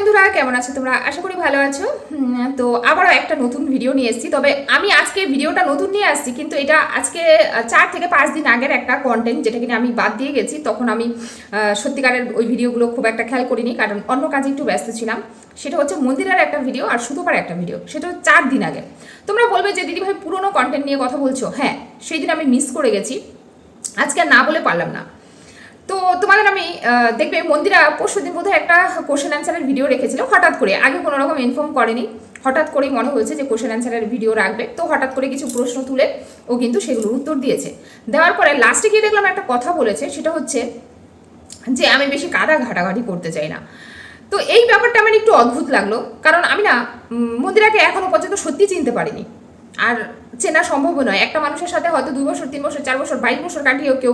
বন্ধুরা, কেমন আছো তোমরা? আশা করি ভালো আছো। তো আবারও একটা নতুন ভিডিও নিয়ে এসেছি। তবে আমি আজকে ভিডিওটা নতুন নিয়ে আসছি, কিন্তু এটা আজকে চার থেকে পাঁচ দিন আগের একটা কন্টেন্ট যেটা কিনা আমি বাদ দিয়ে গেছি। তখন আমি সত্যিকারের ওই ভিডিওগুলো খুব একটা খেয়াল করিনি, কারণ অন্য কাজে একটু ব্যস্ত ছিলাম। সেটা হচ্ছে মন্দিরের একটা ভিডিও আর সুতোপার একটা ভিডিও সেটা হচ্ছে চার দিন আগে। তোমরা বলবে যে দিদিভাই পুরনো কন্টেন্ট নিয়ে কথা বলছো? হ্যাঁ সেই দিন আমি মিস করে গেছি। আজকে না বলে পারলাম না। তো তোমাদের আমি দেখবে মন্দিরা পরশু দিন বোধহয় একটা কোশ্চেন অ্যান্সারের ভিডিও রেখেছিল, হঠাৎ করে। আগে কোনো রকম ইনফর্ম করেনি। হঠাৎ করেই মনে হয়েছে যে কোশ্চেন অ্যান্সারের ভিডিও রাখবে। তো হঠাৎ করে কিছু প্রশ্ন তুলে ও কিন্তু সেগুলোর উত্তর দিয়েছে। দেওয়ার পরে লাস্টে গিয়ে দেখলাম একটা কথা বলেছে, সেটা হচ্ছে যে আমি বেশি কাদা ঘাটাঘাটি করতে চাই না। তো এই ব্যাপারটা আমার একটু অদ্ভুত লাগল। কারণ আমি না মন্দিরাকে এখনও পর্যন্ত সত্যি চিনতে পারিনি। আর চেনা সম্ভব নয়। একটা মানুষের সাথে হয়তো দুই বছর, তিন বছর, চার বছর, বাইশ বছর কাটিয়েও কেউ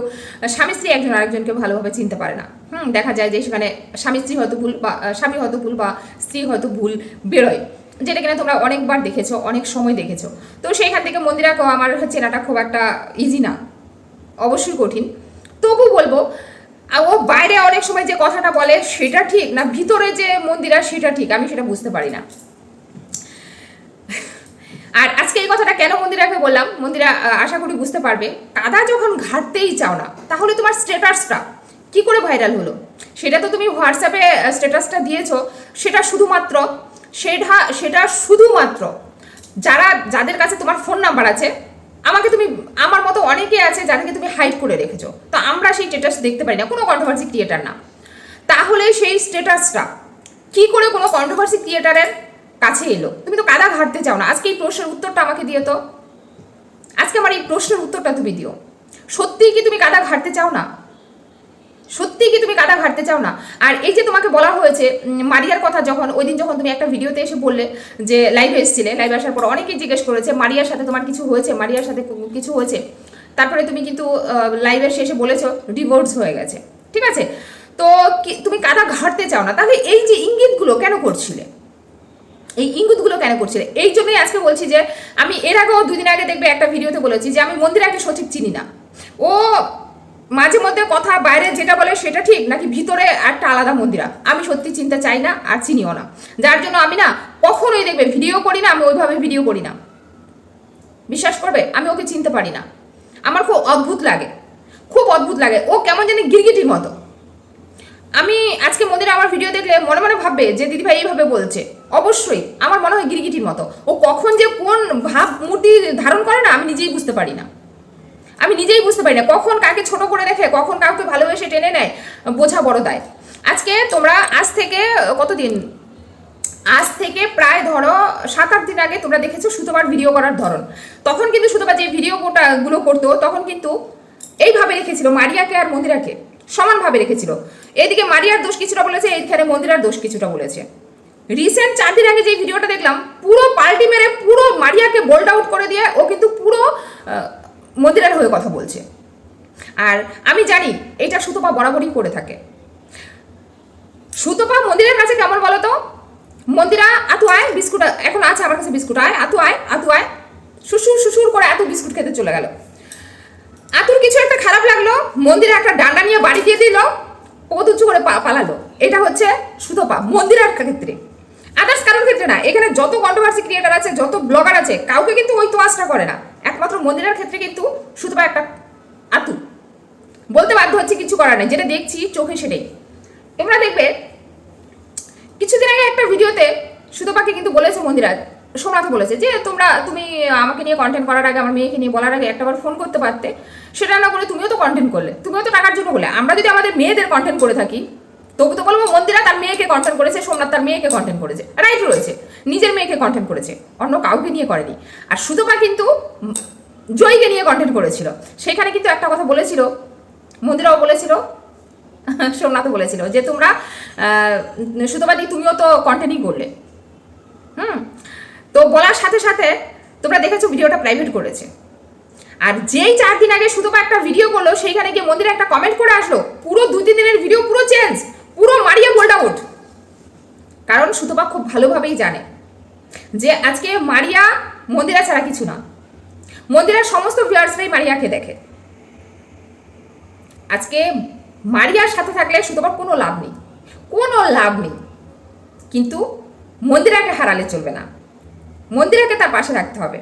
স্বামী স্ত্রী একজন আরেকজনকে ভালোভাবে চিনতে পারে না। হুম, দেখা যায় যে সেখানে স্বামী স্ত্রী হয়তো ভুল বা স্বামী হয়তো ভুল বা স্ত্রী হয়তো ভুল বেরোয়। যেটা কিনা তোমরা অনেকবার দেখেছ, অনেক সময় দেখেছ। তো সেইখান থেকে মন্দিরাকেও আমার চেনাটা খুব একটা ইজি না। অবশ্যই কঠিন। তবু বলব ও বাইরে অনেক সময় যে কথাটা বলে সেটা ঠিক না, ভিতরে যে মন্দিরা সেটা ঠিক, আমি সেটা বুঝতে পারি না। আর আজকে এই কথাটা কেন মন্দিরাকে বললাম, মন্দিরা আশা করি বুঝতে পারবে। কাদা যখন ঘাটতেই চাও না, তাহলে তোমার স্ট্যাটাসটা কি করে ভাইরাল হলো? সেটা তো তুমি হোয়াটসঅ্যাপে স্ট্যাটাসটা দিয়েছ, সেটা শুধুমাত্র, সেটা সেটা শুধুমাত্র যারা, যাদের কাছে তোমার ফোন নাম্বার আছে, আমাকে তুমি, আমার মতো অনেকে আছে যাদেরকে তুমি হাইড করে রেখেছো। তো আমরা সেই স্ট্যাটাস দেখতে পারি না, কোনো কন্ট্রোভার্সি ক্রিয়েটার না। তাহলে সেই স্ট্যাটাসটা কি করে কোনো কন্ট্রোভার্সি ক্রিয়েটারের কাছে এলো। তুমি তো কাদা ঘাটতে চাও না। আজকে এই প্রশ্নের উত্তরটা আমাকে দিও তো। আজকে আমার এই প্রশ্নের উত্তরটা তুমি দিও। সত্যিই কি তুমি কাদা ঘাটতে চাও না? সত্যিই কি তুমি কাদা ঘাটতে চাও না? আর এই যে তোমাকে বলা হয়েছে মারিয়ার কথা যখন, ওই দিন যখন তুমি একটা ভিডিওতে এসে বললে যে লাইভে এসেছিলে লাইভে আসার পর অনেকেই জিজ্ঞেস করেছে, মারিয়ার সাথে তোমার কিছু হয়েছে? মারিয়ার সাথে কিছু হয়েছে? তারপরে তুমি কিন্তু লাইভের শেষে বলেছ ডিভোর্স হয়ে গেছে। ঠিক আছে? তো তুমি কাদা ঘাটতে চাও না? তাহলে এই যে ইঙ্গিতগুলো কেন করছিলে? এই ইঙ্গুতগুলো কেন করছিলে এই জন্যই আজকে বলছি যে, আমি এর আগেও দুদিন আগে দেখবে একটা ভিডিওতে বলেছি যে, আমি মন্দির মন্দিরাকে সঠিক চিনি না। ও মাঝে মধ্যে কথা বাইরে যেটা বলে সেটা ঠিক, নাকি ভিতরে একটা আলাদা মন্দিরা। আমি সত্যি চিনতে চাই না আর চিনিও না। যার জন্য আমি না কখনোই দেখবে ভিডিও করি না, আমি ওইভাবে ভিডিও করি না। বিশ্বাস করবে? আমি ওকে চিনতে পারি না। আমার খুব অদ্ভুত লাগে। খুব অদ্ভুত লাগে। ও কেমন জানি গিরগিটির মতো। আমি আজকে মন্দিরে আমার ভিডিও দেখলে মনে মনে ভাববে যে দিদিভাই এইভাবে বলছে। অবশ্যই, আমার মনে হয় গিরগিটির মতো। ও কখন যে কোন ভাব মূর্তি ধারণ করে না, আমি নিজেই বুঝতে পারি না। আমি নিজেই বুঝতে পারি না কখন কাকে ছোট করে দেখে, কখন কাউকে ভালোবেসে টেনে নেয়, বোঝা বড় দায়। আজকে তোমরা আজ থেকে, কতদিন? আজ থেকে প্রায় ধরো সাত আট দিন আগে তোমরা দেখেছ সুতোবার ভিডিও করার ধরন। তখন কিন্তু সুতোবা যে ভিডিও গুলো করতো, তখন কিন্তু এইভাবে রেখেছিল মারিয়াকে আর মন্দিরাকে। সমানভাবে রেখেছিল। এদিকে মারিয়ার দোষ কিছুটা বলেছে, এইখানে মন্দিরার দোষ কিছুটা বলেছে। রিসেন্ট চার দিন আগে যে ভিডিওটা দেখলাম, পুরো পাল্টি মেরে পুরো মারিয়াকে বোল্ড আউট করে দিয়ে ও কিন্তু পুরো মন্দিরার হয়ে কথা বলছে। আর আমি জানি, এটা সুতোপা বরাবরই করে থাকে। সুতোপা মন্দিরের কাছে কেমন বলো তো? মন্দিরা, আতু আয়, বিস্কুট, এখন আছে আমার কাছে বিস্কুট, আয়, আতু আয় আতু আয়। শুশুর শুশুর করে এত বিস্কুট খেতে চলে গেল। আতুর কিছু একটা খারাপ লাগল, মন্দিরে একটা ডান্ডা নিয়ে বাড়ি দিয়ে দিল পদ উঁচু করে পালালো। এটা হচ্ছে সুতোপা মন্দিরের ক্ষেত্রে। আদার্স কারোর ক্ষেত্রে না, এখানে যত কন্ট্রোভার্সি ক্রিয়েটার আছে, যত ব্লগার আছে, কাউকে কিন্তু ওই তোয়াজটা করে না। একমাত্র মন্দিরের ক্ষেত্রে কিন্তু সুতোপা একটা আতু বলতে বাধ্য হচ্ছে কিছু করার নেই, যেটা দেখছি চোখে সেটাই। তোমরা দেখবে, কিছুদিন আগে একটা ভিডিওতে সুতোপাকে কিন্তু বলেছে মন্দিরা সোমনাথ বলেছে যে তোমরা, তুমি আমাকে নিয়ে কন্টেন্ট করার আগে, আমার মেয়েকে নিয়ে বলার আগে একটাবার ফোন করতে পারতে। সেটা না করে তুমিও তো কন্টেন্ট করলে। তুমিও তো টাকার জন্য বলে। আমরা যদি আমাদের মেয়েদের কন্টেন্ট করে থাকি, তবু তো বলব মন্দিরা তার মেয়েকে কন্টেন্ট করেছে, সোমনাথ তার মেয়েকে কন্টেন্ট করেছে। রাইট রয়েছে। নিজের মেয়েকে কন্টেন্ট করেছে। অন্য কাউকে নিয়ে করেনি। আর সুতোপা কিন্তু জয়ীকে নিয়ে কন্টেন্ট করেছিল। সেখানে কিন্তু একটা কথা বলেছিল। মন্দিরাও বলেছিল। সোমনাথও বলেছিল যে তোমরা সুতোবাদী তুমিও তো কন্টেন্টই করলে। হুম? তো বলার সাথে সাথে তোমরা দেখেছ ভিডিওটা প্রাইভেট করেছে। আর যেই চার দিন আগে সুতপা একটা ভিডিও করল, সেইখানে গিয়ে মন্দিরে একটা কমেন্ট করে আসলো, পুরো দু তিন দিনের ভিডিও পুরো চেঞ্জ পুরো মারিয়া বোল্ড আউট কারণ সুতপা খুব ভালোভাবেই জানে যে আজকে মারিয়া মন্দিরা ছাড়া কিছু না। মন্দিরের সমস্ত ভিউয়ার্সরাই মারিয়াকে দেখে। আজকে মারিয়ার সাথে থাকলে সুতপার কোনো লাভ নেই, কোনো লাভ নেই। কিন্তু মন্দিরাকে হারালে চলবে না। মন্দিরাকে তার পাশে রাখতে হবে।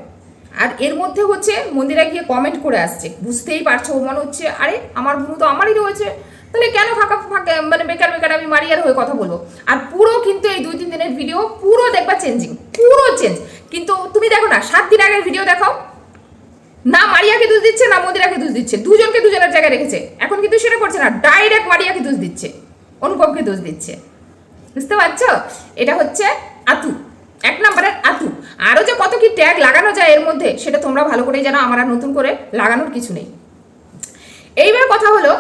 আর এর মধ্যে হচ্ছে মন্দিরা গিয়ে কমেন্ট করে আসছে। বুঝতেই পারছ, মনে হচ্ছে, আরে, আমার ভুল তো আমারই রয়েছে। তাহলে কেন ফাঁকা ফাঁকা মানে বেকার বেকার আমি মারিয়ার হয়ে কথা বলব? আর পুরো কিন্তু এই দুই তিন দিনের ভিডিও পুরো দেখবা চেঞ্জিং পুরো চেঞ্জ কিন্তু তুমি দেখো না, সাত দিন আগের ভিডিও দেখাও। না মারিয়াকে দোষ দিচ্ছে, না মন্দিরাকে দোষ দিচ্ছে। দুজনকে দুজনের জায়গায় রেখেছে। এখন কিন্তু সেটা করছে না ডাইরেক্ট মারিয়াকে দোষ দিচ্ছে, অনুপমকে দোষ দিচ্ছে। বুঝতে পারছ? এটা হচ্ছে আতু। এক নম্বরের আতু। আরও যে কত কি ট্যাগ লাগানো যায় এর মধ্যে, সেটা তোমরা ভালো করেই জানো, আমার আর নতুন করে লাগানোর কিছু নেই। এইবার কথা হলো,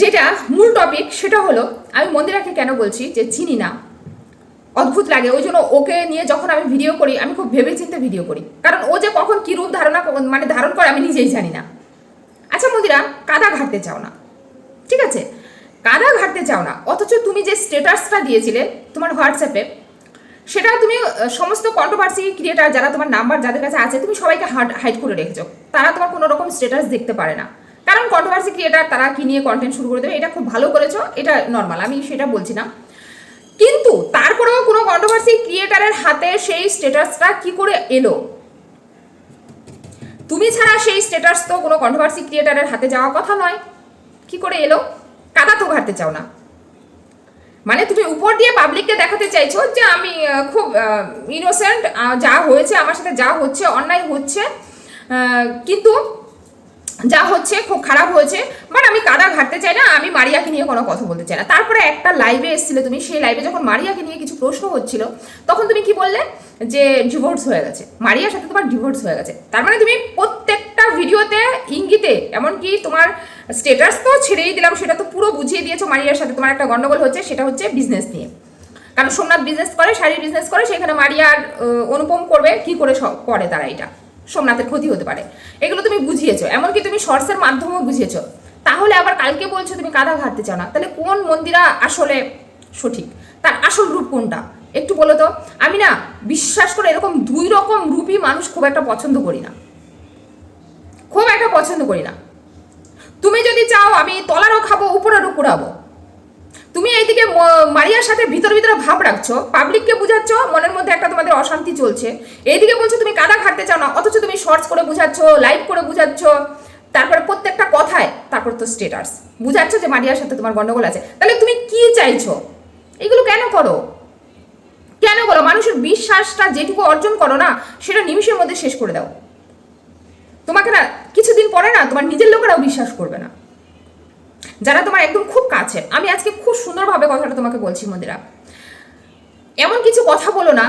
যেটা মূল টপিক সেটা হলো, আমি মন্দিরাকে কেন বলছি যে চিনি না? অদ্ভুত লাগে, ওই জন্য ওকে নিয়ে যখন আমি ভিডিও করি, আমি খুব ভেবে চিন্তে ভিডিও করি। কারণ ও যে কখন কী রূপ ধারণা মানে ধারণ করে, আমি নিজেই জানি না। আচ্ছা মন্দিরা, কাদা ঘাটতে চাও না। ঠিক আছে? কাদা ঘাটতে চাও না। অথচ তুমি যে স্টেটাসটা দিয়েছিলে তোমার হোয়াটসঅ্যাপে সেটা তুমি সমস্ত কন্ট্রোভার্সি ক্রিয়েটার যারা তোমার নাম্বার যাদের কাছে আছে, তুমি সবাইকে হাইড করে রেখেছো। তারা তোমার কোনো রকম স্টেটাস দেখতে পারে না। কারণ কন্ট্রোভার্সি ক্রিয়েটার তারা কি নিয়ে কন্টেন্ট শুরু করে দেবে, এটা খুব ভালো করেছ, এটা নর্মাল আমি সেটা বলছি না। কিন্তু তারপরেও কোনো কন্ট্রোভার্সি ক্রিয়েটারের হাতে সেই স্টেটাসটা কি করে এলো? তুমি ছাড়া সেই স্টেটাস তো কোনো কন্ট্রোভার্সি ক্রিয়েটারের হাতে যাওয়ার কথা নয়। কি করে এলো? কাদা তো ঘাটতে চাও না। মানে তুমি উপর দিয়ে পাবলিককে দেখাতে চাইছো যে আমি খুব ইনোসেন্ট যা হয়েছে, আমার সাথে যা হচ্ছে, অন্যায় হচ্ছে কিন্তু যা হচ্ছে, খুব খারাপ হয়েছে বাট আমি কাদা ঘাটতে চাই না, আমি মারিয়াকে নিয়ে কোনো কথা বলতে চাই না। তারপরে একটা লাইভে এসেছিলে তুমি, সেই লাইভে যখন মারিয়াকে নিয়ে কিছু প্রশ্ন হচ্ছিল, তখন তুমি কি বললে? যে ডিভোর্স হয়ে গেছে। মারিয়ার সাথে তোমার ডিভোর্স হয়ে গেছে। তার মানে তুমি প্রত্যেকটা ভিডিওতে ইঙ্গিতে, এমনকি তোমার স্টেটাস তো ছেড়েই দিলাম, সেটা তো পুরো বুঝিয়ে দিয়েছ মারিয়ার সাথে। তোমার একটা গন্ডগোল হচ্ছে, সেটা হচ্ছে বিজনেস নিয়ে। কারণ সোমনাথ বিজনেস করে শাড়ির বিজনেস করে, সেখানে মারিয়ার অনুপম করবে, কি করে করে তারা এটা? সোমনাথের ক্ষতি হতে পারে। এগুলো তুমি বুঝিয়েছো, এমনকি তুমি শর্টসের মাধ্যমেও বুঝিয়েছো। তাহলে আবার কালকে বলছো তুমি কাদা ঘাটতে চাও না। তাহলে কোন মন্দিরা আসলে সঠিক? তার আসল রূপ কোনটা? একটু বলো তো। আমি না বিশ্বাস করে এরকম দুই রকম রূপই মানুষ খুব একটা পছন্দ করি না। খুব একটা পছন্দ করি না। তুমি যদি চাও, আমি তলারও খাব, উপরেরও কুড়াবো। তুমি এইদিকে মারিয়ার সাথে ভিতর ভিতরে ভাব রাখছো পাবলিককে বুঝাচ্ছ, মনের মধ্যে একটা তোমাদের অশান্তি চলছে। এইদিকে বলছো, তুমি কাদা ঘাটতে চাও না, অথচ তুমি শর্টস করে বুঝাচ্ছ লাইভ করে বুঝাচ্ছ। তারপরে প্রত্যেকটা কথায়, তারপর তো স্টেটাস বুঝাচ্ছ যে মারিয়ার সাথে তোমার গন্ডগোল আছে। তাহলে তুমি কি চাইছো? এগুলো কেন করো? কেন করো? মানুষের বিশ্বাসটা যেটুকু অর্জন করো না, সেটা নিমিষের মধ্যে শেষ করে দাও। তোমাকে না না, তোমার নিজের লোকেরাও বিশ্বাস করবে না। যারা তোমার একদম খুব কাছে, আমি আজকে খুব সুন্দরভাবে কথাটা তোমাকে বলছি মন্দিরা। এমন কিছু কথা বলো না,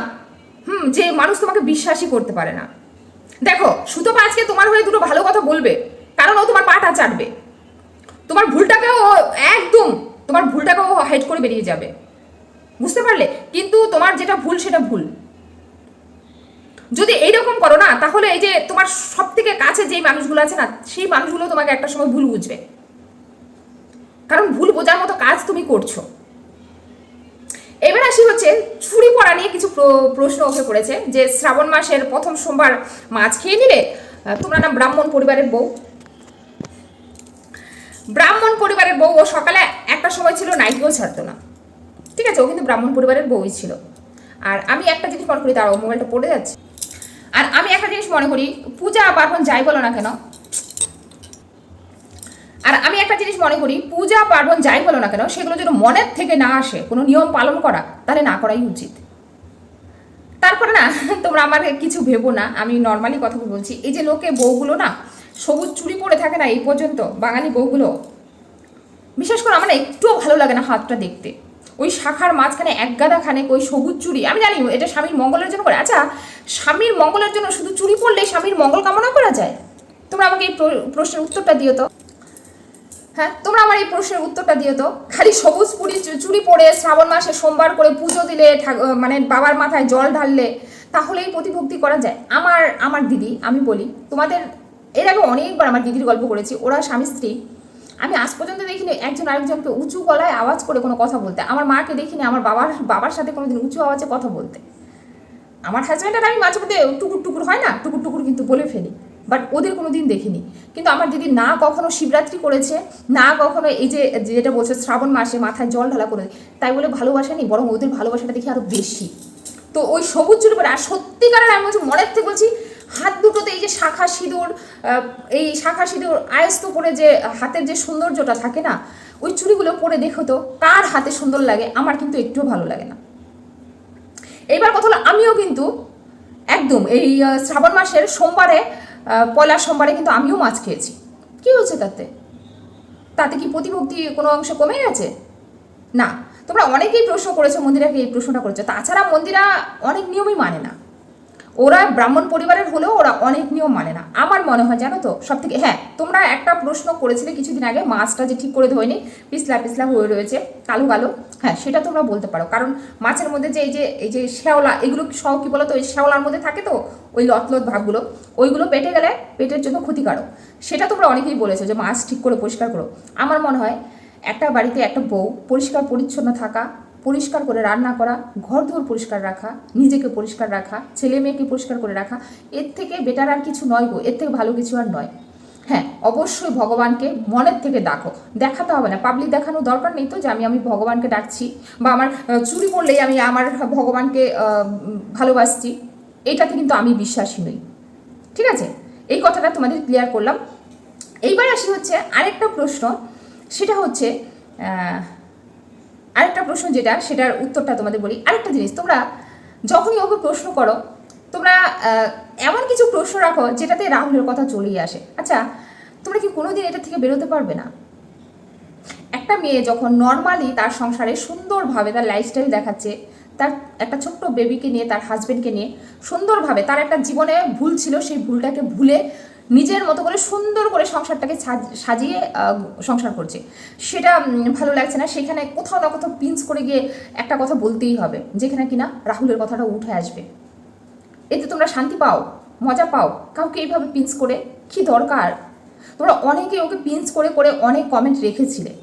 হুম, যে মানুষ তোমাকে বিশ্বাসই করতে পারে না। দেখো সুতপা আজকে তোমার হয়ে দুটো ভালো কথা বলবে, কারণ ও তোমার পাটা চাটবে। তোমার ভুলটাকেও ও একদম, তোমার ভুলটাকেও হাইড করে বেরিয়ে যাবে। বুঝতে পারলে? কিন্তু তোমার যেটা ভুল, সেটা ভুল। যদি এইরকম করো না, তাহলে এই যে তোমার সব থেকে কাছে যেই মানুষগুলো আছে না, সেই মানুষগুলো তোমাকে একটা সময় ভুল বুঝবে। কারণ ভুল বোঝার মতো কাজ তুমি করছ। এবার আসি হচ্ছে ছুরি পড়া নিয়ে কিছু প্রশ্ন ওকে করেছে যে শ্রাবণ মাসের প্রথম সোমবার মাছ খেয়ে নিলে তোমরা না ব্রাহ্মণ পরিবারের বউ। ব্রাহ্মণ পরিবারের বউ ও সকালে একটা সময় ছিল নাইটিও ছাড়তো না। ঠিক আছে, ও কিন্তু ব্রাহ্মণ পরিবারের বউই ছিল। আর আমি একটা জিনিস মনে করি তার মোবাইলটা পড়ে যাচ্ছে আর আমি একটা জিনিস মনে করি পূজা পার্বণ যাই বলো না কেন, আর আমি একটা জিনিস মনে করি, পূজা, পার্বণ যাই বলো না কেন, সেগুলো যেন মনের থেকে না আসে, কোনো নিয়ম পালন করা, তাহলে না করাই উচিত। তারপরে না, তোমরা আমার কিছু ভেবো না, আমি নর্মালি কথা বলছি। এই যে লোকে বউগুলো না, সবুজ চুড়ি পরে থাকে না এই পর্যন্ত, বাঙালি বউগুলো, বিশেষ করে আমার একটুও ভালো লাগে না হাতটা দেখতে। ওই শাখার মাঝখানে এক গাদা খানেক ওই সবুজ চুড়ি। আমি জানি এটা স্বামীর মঙ্গলের জন্য করে। আচ্ছা স্বামীর মঙ্গলের জন্য শুধু চুড়ি পরলে স্বামীর মঙ্গল কামনা করা যায়? তোমরা আমাকে এই প্রশ্নের উত্তরটা দিও তো। হ্যাঁ তোমরা আমার এই প্রশ্নের উত্তরটা দিও তো। খালি সবুজ পুরি চু- চুড়ি পরে শ্রাবণ মাসে সোমবার করে পুজো দিলে মানে বাবার মাথায় জল ঢাললে, তাহলেই প্রতিভক্তি করা যায়। আমার আমার দিদি, আমি বলি, তোমাদের, এর আগে অনেকবার আমার দিদির গল্প করেছি, ওরা স্বামী স্ত্রী আমি আজ পর্যন্ত দেখিনি একজন আরেকজনকে উঁচু গলায় আওয়াজ করে কোনো কথা বলতে। আমার মাকে দেখিনি, আমার বাবার বাবার সাথে কোনোদিন উঁচু আওয়াজে কথা বলতে। আমার হাজব্যান্ড আর আমি মাঝে মধ্যে টুকুর টুকুর হয় না, টুকুর টুকুর কিন্তু বলে ফেলি বাট ওদের কোনো দিন দেখিনি। কিন্তু আমার দিদি না কখনো শিবরাত্রি করেছে, না কখনো এই যে, যেটা বলছে শ্রাবণ মাসে মাথায় জল ঢালা করে, তাই বলে ভালোবাসা নেই বরং ওদের ভালোবাসাটা দেখি আরও বেশি। তো ওই সবুজ পরে, আর সত্যিকারের আমি বলছি, মনের থেকে বলছি হাত দুটোতে এই যে শাখা সিঁদুর এই শাখা সিঁদুর আয়স্ত পরে যে হাতের যে সৌন্দর্যটা থাকে না, ওই চুড়িগুলো পরে দেখো তো, কার হাতে সুন্দর লাগে, আমার কিন্তু একটুও ভালো লাগে না। এইবার কথা হলো, আমিও কিন্তু একদম এই শ্রাবণ মাসের সোমবারে পয়লা সোমবারে কিন্তু আমিও মাছ খেয়েছি। কি হচ্ছে তাতে? তাতে কি প্রতিভক্তি কোনো অংশ কমে গেছে? না, তোমরা অনেকেই প্রশ্ন করেছ, মন্দিরাকে এই প্রশ্নটা করেছ। তাছাড়া মন্দিরা অনেক নিয়মই মানে না। ওরা ব্রাহ্মণ পরিবারের হলেও ওরা অনেক নিয়ম মানে না। আমার মনে হয় জানো তো সব থেকে হ্যাঁ তোমরা একটা প্রশ্ন করেছিলে কিছুদিন আগে, মাছটা যে ঠিক করে ধোয়নি, পিছলা পিছলা হয়ে রয়েছে, কালো কালো। হ্যাঁ সেটা তোমরা বলতে পারো। কারণ মাছের মধ্যে যে এই যে এই যে শ্যাওলা, এগুলো সহ কি বলো তো ওই শ্যাওলার মধ্যে থাকে তো, ওই লতলত ভাগগুলো, ওইগুলো পেটে গেলে পেটের জন্য ক্ষতিকারক। সেটা তোমরা অনেকেই বলেছ যে মাছ ঠিক করে পরিষ্কার করো। আমার মনে হয় একটা বাড়িতে একটা বউ পরিষ্কার পরিচ্ছন্ন থাকা পরিষ্কার করে রান্না করা ঘর দুয়ার পরিষ্কার রাখা, নিজেকে পরিষ্কার রাখা, ছেলে মেয়েকে পরিষ্কার করে রাখা, এর থেকে বেটার আর কিছু নয় গো, এর থেকে ভালো কিছু আর নয়। হ্যাঁ অবশ্যই ভগবানকে মনের থেকে ডাকো, দেখাতে হবে না পাবলিক দেখানোর দরকার নেই তো যে আমি আমি ভগবানকে ডাকছি বা আমার চুরি করলেই আমি আমার ভগবানকে ভালোবাসছি, এটাতে কিন্তু আমি বিশ্বাসী নই। ঠিক আছে? এই কথাটা তোমাদের ক্লিয়ার করলাম। এইবার আসি হচ্ছে আরেকটা প্রশ্ন, সেটা হচ্ছে আরেকটা প্রশ্ন যেটা, সেটার উত্তরটা তোমাদের বলি। আরেকটা জিনিস, তোমরা যখনই ওকে প্রশ্ন করো, তোমরা এমন কিছু প্রশ্ন রাখো যেটাতে রাহুলের কথা চলেই আসে। আচ্ছা তোমরা কি কোনোদিন এটা থেকে বেরোতে পারবে না? একটা মেয়ে যখন নর্মালি তার সংসারে সুন্দরভাবে তার লাইফস্টাইল দেখাচ্ছে, তার একটা ছোট্ট বেবিকে নিয়ে, তার হাজবেন্ডকে নিয়ে, সুন্দরভাবে তার একটা জীবনে ভুল ছিল, সেই ভুলটাকে ভুলে নিজের মতো করে সুন্দর করে সংসারটাকে সাজ- সাজিয়ে সংসার করছে। সেটা ভালো লাগছে না। সেখানে কোথাও না কোথাও পিঞ্চ করে গিয়ে একটা কথা বলতেই হবে, যেখানে কিনা রাহুলের কথাটা উঠে আসবে। এতে তোমরা শান্তি পাও, মজা পাও। কাউকে এইভাবে পিঞ্চ করে কি দরকার? তোমরা অনেকে ওকে পিঞ্চ করে করে অনেক কমেন্ট রেখেছিলে।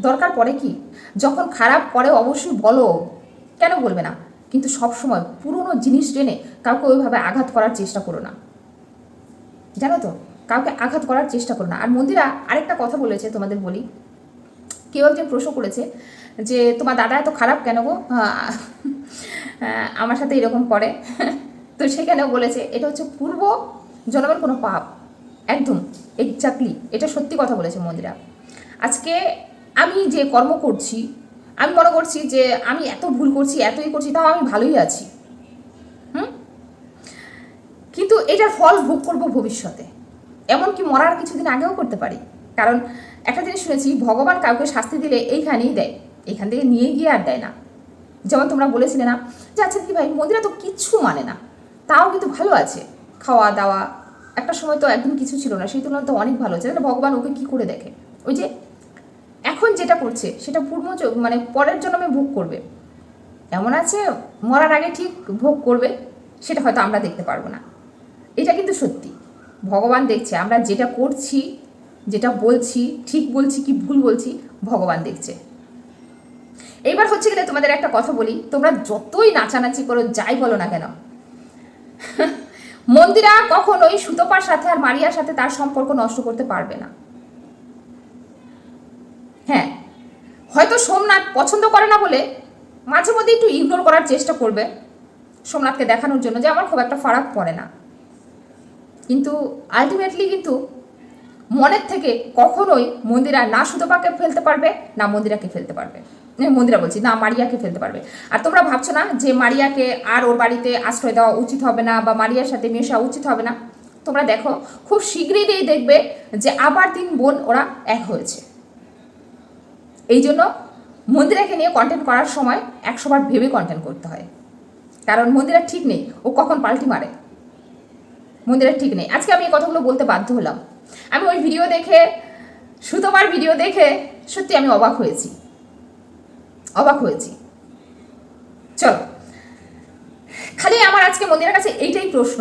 দরকার পড়ে কি? যখন খারাপ করে অবশ্যই বলো। কেন বলবে না? কিন্তু সব সময় পুরনো জিনিস জেনে কাউকে ওইভাবে আঘাত করার চেষ্টা করো না। জানো তো, কাউকে আঘাত করার চেষ্টা করো না। আর মন্দিরা আরেকটা কথা বলেছে তোমাদের বলি। কেউ একজন প্রশ্ন করেছে যে, তোমার দাদা এত খারাপ কেন গো? আমার সাথে এরকম করে। তো সেখানেও বলেছে, এটা হচ্ছে পূর্ব জন্মের কোনো পাপ। একদম এক্স্যাক্টলি এটা সত্যি কথা বলেছে মন্দিরা। আজকে আমি যে কর্ম করছি, আমি মনে করছি যে, আমি এত ভুল করছি, এতই করছি, তাও আমি ভালোই আছি। কিন্তু এটার ফল ভোগ করব ভবিষ্যতে। এমনকি মরার কিছুদিন আগেও করতে পারি। কারণ একটা জিনিস শুনেছি, ভগবান কাউকে শাস্তি দিলে এইখানেই দেয় এখান থেকে নিয়ে গিয়ে আর দেয় না। যেমন তোমরা বলেছিলে না যে আচ্ছা কি ভাই, মন্দিরা তো কিচ্ছু মানে না। তাও কিন্তু ভালো আছে। খাওয়া দাওয়া, একটা সময় তো একদম কিছু ছিল না, সেই তুলনায় তো অনেক ভালো আছে। তাহলে ভগবান ওকে কী করে দেখে? ওই যে, এখন যেটা করছে, সেটা পূর্ব জ- মানে পরের জন্মে ভোগ করবে। এমন আছে, মরার আগে ঠিক ভোগ করবে, সেটা হয়তো আমরা দেখতে পারব না। এটা কিন্তু সত্যি। ভগবান দেখছে, আমরা যেটা করছি, যেটা বলছি, ঠিক বলছি কি ভুল বলছি, ভগবান দেখছে। এইবার হচ্ছে গেলে তোমাদের একটা কথা বলি, তোমরা যতই নাচানাচি করো, যাই বলো না কেন, মন্দিরা কখনোই সুতপার সাথে আর মারিয়ার সাথে তার সম্পর্ক নষ্ট করতে পারবে না। হ্যাঁ হয়তো সোমনাথ পছন্দ করে না বলে মাঝে মধ্যে একটু ইগনোর করার চেষ্টা করবে সোমনাথকে দেখানোর জন্য যে আমার খুব একটা ফারাক পড়ে না। কিন্তু আলটিমেটলি কিন্তু মনের থেকে কখনোই মন্দিরা না সুতপাকে ফেলতে পারবে, না মন্দিরাকে ফেলতে পারবে। মন্দিরা বলছি, না, মারিয়াকে ফেলতে পারবে। আর তোমরা ভাবছ না যে মারিয়াকে আর ওর বাড়িতে আশ্রয় দেওয়া উচিত হবে না বা মারিয়ার সাথে মেশা উচিত হবে না? তোমরা দেখো, খুব শীঘ্রই দেখবে যে আবার তিন বোন ওরা এক হয়েছে। এই জন্য মন্দিরাকে নিয়ে কন্টেন্ট করার সময় একশোবার ভেবে কন্টেন্ট করতে হয়। কারণ মন্দিরা ঠিক নেই, ও কখন পাল্টি মারে। মন্দিরের ঠিক নেই। আজকে আমি এই কথাগুলো বলতে বাধ্য হলাম। আমি ওই ভিডিও দেখে, সুতমার ভিডিও দেখে সত্যি আমি অবাক হয়েছি। অবাক হয়েছি। চলো। খালি আমার আজকে মন্দিরের কাছে এইটাই প্রশ্ন।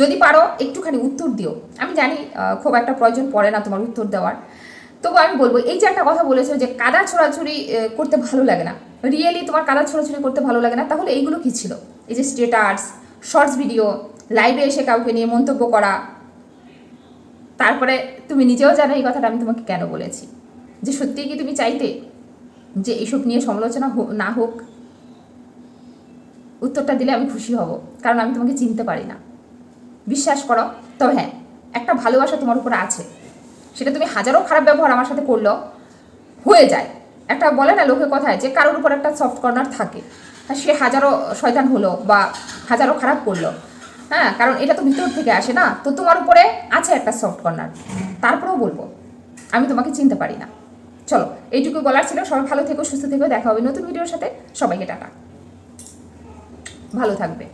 যদি পারো, একটুখানি উত্তর দিও। আমি জানি খুব একটা প্রয়োজন পড়ে না তোমার উত্তর দেওয়ার। তবু আমি বলব, এই যে একটা কথা বলেছ যে কাদা ছোড়াছুড়ি করতে ভালো লাগে না। রিয়েলি তোমার কাদা ছোড়াছুড়ি করতে ভালো লাগে না? তাহলে এইগুলো কি ছিল? এই যে স্টেটাস শর্টস ভিডিও লাইভে এসে কাউকে নিয়ে মন্তব্য করা। তারপরে তুমি নিজেও জানো এই কথাটা আমি তোমাকে কেন বলেছি? যে সত্যিই কি তুমি চাইতে যে এইসব নিয়ে সমালোচনা না হোক? উত্তরটা দিলে আমি খুশি হব, কারণ আমি তোমাকে চিনতে পারি না। বিশ্বাস করো, তবে হ্যাঁ একটা ভালোবাসা তোমার উপরে আছে। সেটা তুমি হাজারো খারাপ ব্যবহার আমার সাথে করল, হয়ে যায়। একটা বলে না লোকের কথায় যে কারোর উপর একটা সফট কর্নার থাকে সে হাজারো শয়তান হলো বা হাজারো খারাপ করল। হ্যাঁ কারণ এটা তো ভিতর থেকে আসে না। তো তোমার উপরে আছে একটা সফট কর্নার তারপরেও বলব, আমি তোমাকে চিনতে পারি না। চলো, এইটুকু বলার ছিল। সবাই ভালো থেকো, সুস্থ থেকো। দেখা হবে নতুন ভিডিওর সাথে। সবাইকে টাকা ভালো থাকবে।